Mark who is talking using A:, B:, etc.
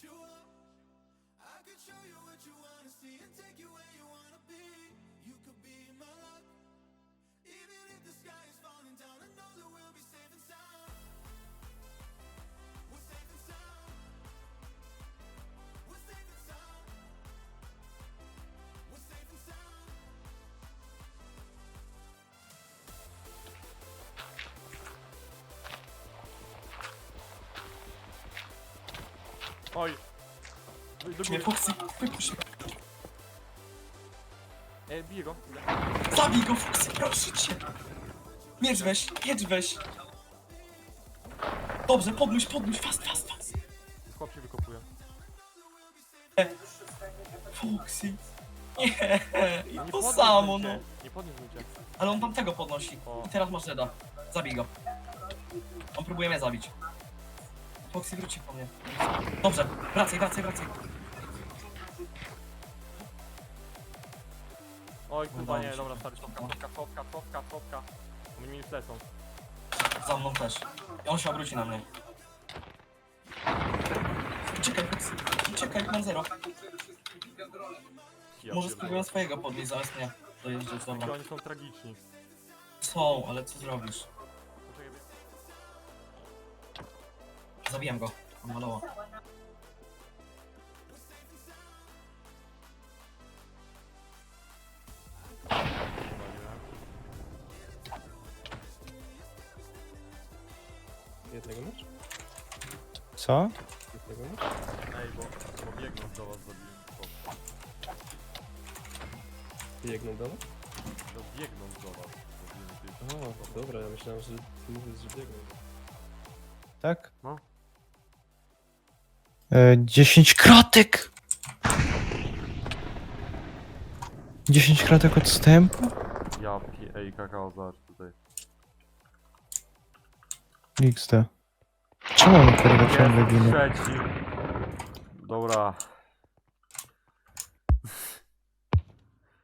A: you up. I could show you what you wanna see. Oj! Do
B: Nie,
A: góry.
B: Foxy, wypuść mnie.
A: E, bije go.
B: Zabij go, Foxy, proszę cię. Miecz weź, miecz weź. Dobrze, podnóś, podnóś, fast, fast, fast.
A: Chłop się wykopuje.
B: Foxy. Nie, i
A: Nie
B: to
A: podniósł
B: samo, no.
A: Nie podniósł cię.
B: Ale on tamtego podnosi.
A: O.
B: I teraz masz Zeda. Zabij go. On próbuje mnie zabić. Foxy wróci po mnie. Dobrze, wracaj, wracaj, wracaj.
A: Oj kurwa
B: Udało
A: nie,
B: się.
A: dobra stary, cofka, cofka, cofka, cofka, cofka. Oni mi lecą.
B: Za mną też. I on się obróci na mnie. Uciekaj, Foxy. Uciekaj, mam zero.
A: Ja
B: Może
A: pierdolę.
B: spróbuję swojego podnieść zamiast mnie. Dojeżdżać, dobra.
A: Oni są tragiczni.
B: Są, ale co zrobisz? Zabiłem go. On malował.
C: Jednego masz?
D: Co?
C: Jednego masz?
A: Ej, bo, bo biegnąc do was zabiłem. chłop.
C: Biegną do nas?
A: No biegnąc do was zabiłem tych.
C: A, dobra, ja myślałem, że ty mówisz, że biegną.
D: Tak?
A: No.
D: E, 10 kratek! 10 kratek odstępu?
A: Ja pi... Ej, kakao, zobacz tutaj.
D: XD. Czemu on kurwa ciągle ginie?
A: Trzeci. Dobra,